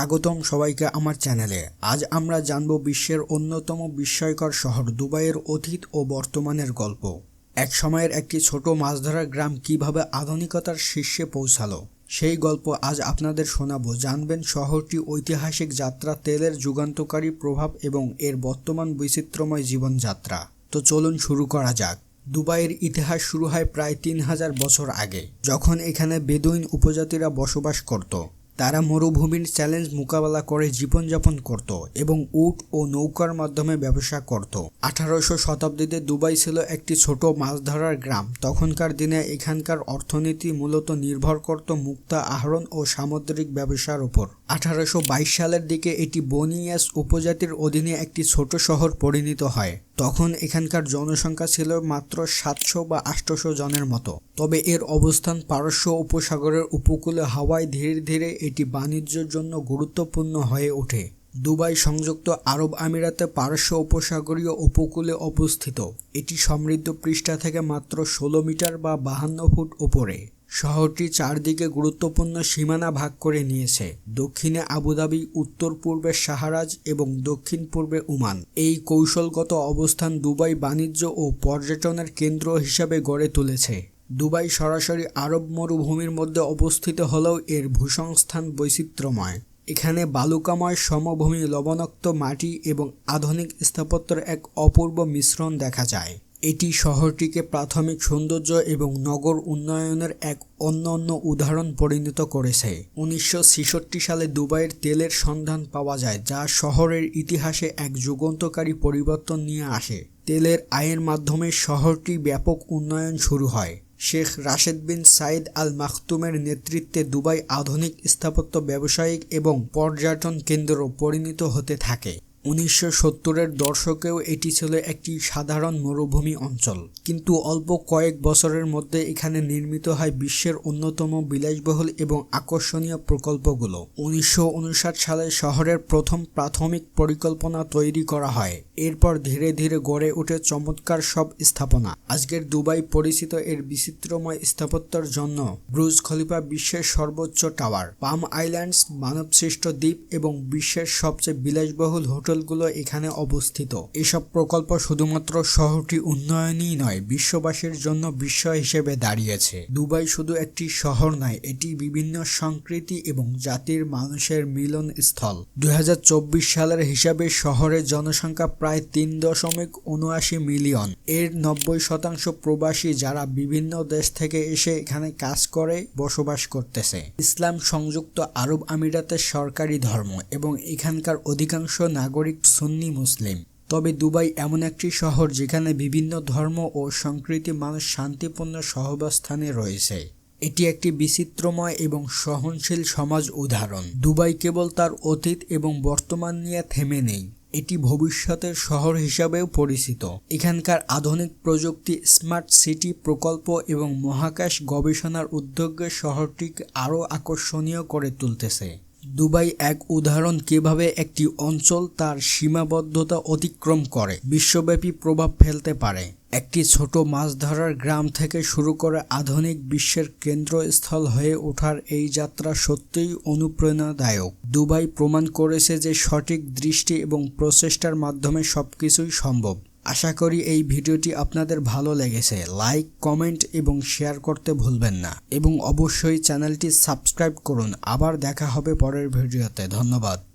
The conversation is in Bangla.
স্বাগতম সবাইকে আমার চ্যানেলে। আজ আমরা জানব বিশ্বের অন্যতম বিস্ময়কর শহর, দুবাইয়ের অতীত ও বর্তমানের গল্প। এক সময়ের একটি ছোট মাছ ধরার গ্রাম কীভাবে আধুনিকতার শীর্ষে পৌঁছালো, সেই গল্প আজ আপনাদের শোনাবো। জানবেন শহরটি ঐতিহাসিক যাত্রা, তেলের যুগান্তকারী প্রভাব এবং এর বর্তমান বৈচিত্র্যময় জীবনযাত্রা। তো চলুন শুরু করা যাক। দুবাইয়ের ইতিহাস শুরু হয় প্রায় তিন হাজার বছর আগে, যখন এখানে বেদুইন উপজাতিরা বসবাস করত। তারা মরুভূমির চ্যালেঞ্জ মোকাবেলা করে জীবনযাপন করত এবং উট ও নৌকার মাধ্যমে ব্যবসা করত। আঠারোশো শতাব্দীতে দুবাই ছিল একটি ছোট মাছ ধরার গ্রাম। তখনকার দিনে এখানকার অর্থনীতি মূলত নির্ভর করত মুক্তা আহরণ ও সামুদ্রিক ব্যবসার উপর। আঠারোশো বাইশ সালের দিকে এটি বনিয়াস উপজাতির অধীনে একটি ছোট শহর পরিণত হয়। তখন এখানকার জনসংখ্যা ছিল মাত্র সাতশো বা আটশোশো জনের মতো। তবে এর অবস্থান পারস্য উপসাগরের উপকূলে হাওয়ায় ধীরে ধীরে এটি বাণিজ্যের জন্য গুরুত্বপূর্ণ হয়ে ওঠে। দুবাই সংযুক্ত আরব আমিরাতে পারস্য উপসাগরীয় উপকূলে অবস্থিত। এটি সমৃদ্ধ পৃষ্ঠা থেকে মাত্র ষোলো মিটার বা বাহান্ন ফুট উপরে। শহরটি চারদিকে গুরুত্বপূর্ণ সীমানা ভাগ করে নিয়েছে। দক্ষিণে আবুধাবি উত্তর পূর্বে শাহরাজ এবং দক্ষিণ পূর্বে উমান এই কৌশলগত অবস্থান দুবাই বাণিজ্য ও পর্যটনের কেন্দ্র হিসাবে গড়ে তুলেছে। দুবাই সরাসরি আরব মরুভূমির মধ্যে অবস্থিত হলেও এর ভূসংস্থান বৈচিত্র্যময়। এখানে বালুকাময় সমভূমি লবণাক্ত মাটি এবং আধুনিক স্থাপত্যের এক অপূর্ব মিশ্রণ দেখা যায়। এটি শহরটিকে প্রাথমিক সৌন্দর্য এবং নগর উন্নয়নের এক অন্যান্য উদাহরণ পরিণত করেছে। উনিশশো ছেষট্টি সালে দুবাইয়ের তেলের সন্ধান পাওয়া যায়, যা শহরের ইতিহাসে এক যুগান্তকারী পরিবর্তন নিয়ে আসে। তেলের আয়ের মাধ্যমে শহরটি ব্যাপক উন্নয়ন শুরু হয়। শেখ রাশেদ বিন সাইদ আল মাখতুমের নেতৃত্বে দুবাই আধুনিক স্থাপত্য ব্যবসায়িক এবং পর্যটন কেন্দ্র পরিণত হতে থাকে। উনিশশো সত্তরের দশকেও এটি ছিল একটি সাধারণ মরুভূমি অঞ্চল। কিন্তু অল্প কয়েক বছরের মধ্যে এখানে নির্মিত হয় বিশ্বের অন্যতম বিলাসবহুল এবং আকর্ষণীয় প্রকল্পগুলো। উনিশশো উনষাট সালে শহরের প্রথম প্রাথমিক পরিকল্পনা তৈরি করা হয়। এরপর ধীরে ধীরে গড়ে ওঠে চমৎকার সব স্থাপনা। আজকের দুবাই পরিচিত এর বিচিত্রময় স্থাপত্যের জন্য ব্রুজ খলিফা বিশ্বের সর্বোচ্চ টাওয়ার, পাম আইল্যান্ডস মানবসৃষ্ট দ্বীপ এবং বিশ্বের সবচেয়ে বিলাসবহুল হোটেলগুলো এখানে অবস্থিত। এসব প্রকল্প শুধুমাত্র শহরটি উন্নয়নই নয়, বিশ্ববাসীর জন্য বিস্ময় হিসেবে দাঁড়িয়েছে। দুবাই শুধু একটি শহর নয়, এটি বিভিন্ন সংস্কৃতি এবং জাতির মানুষের মিলন স্থল দুই সালের হিসাবে শহরের জনসংখ্যা প্রায় তিন দশমিক উনআশি মিলিয়ন। এর নব্বই শতাংশ প্রবাসী যারা বিভিন্ন দেশ থেকে এসে এখানে কাজ করে, বসবাস করতেছে। ইসলাম সংযুক্ত আরব আমিরাতের সরকারি ধর্ম এবং এখানকার অধিকাংশ নাগরিক সুন্নি মুসলিম। তবে দুবাই এমন একটি শহর যেখানে বিভিন্ন ধর্ম ও সংস্কৃতি মানুষ শান্তিপূর্ণ সহাবস্থানে রয়েছে। এটি একটি বিচিত্রময় এবং সহনশীল সমাজ উদাহরণ। দুবাই কেবল তার অতীত এবং বর্তমান নিয়ে থেমে নেই। এটি ভবিষ্যতের শহর হিসাবেও পরিচিত। এখানকার আধুনিক প্রযুক্তি, স্মার্ট সিটি প্রকল্প এবং মহাকাশ গবেষণার উদ্যোগে শহরটিকে আরও আকর্ষণীয় করে তুলতেছে। দুবাই এক উদাহরণ কীভাবে একটি অঞ্চল তার সীমাবদ্ধতা অতিক্রম করে, বিশ্বব্যাপী প্রভাব ফেলতে পারে। একটি ছোট মাছ ধরার গ্রাম থেকে শুরু করে আধুনিক বিশ্বের কেন্দ্রস্থল হয়ে ওঠার এই যাত্রা সত্যিই অনুপ্রেরণাদায়ক। দুবাই প্রমাণ করেছে যে সঠিক দৃষ্টি এবং প্রচেষ্টার মাধ্যমে সবকিছুই সম্ভব। আশা করি এই ভিডিওটি আপনাদের ভালো লেগেছে। লাইক, কমেন্ট এবং শেয়ার করতে ভুলবেন না। এবং অবশ্যই চ্যানেলটি সাবস্ক্রাইব করুন। আবার দেখা হবে পরের ভিডিওতে। ধন্যবাদ।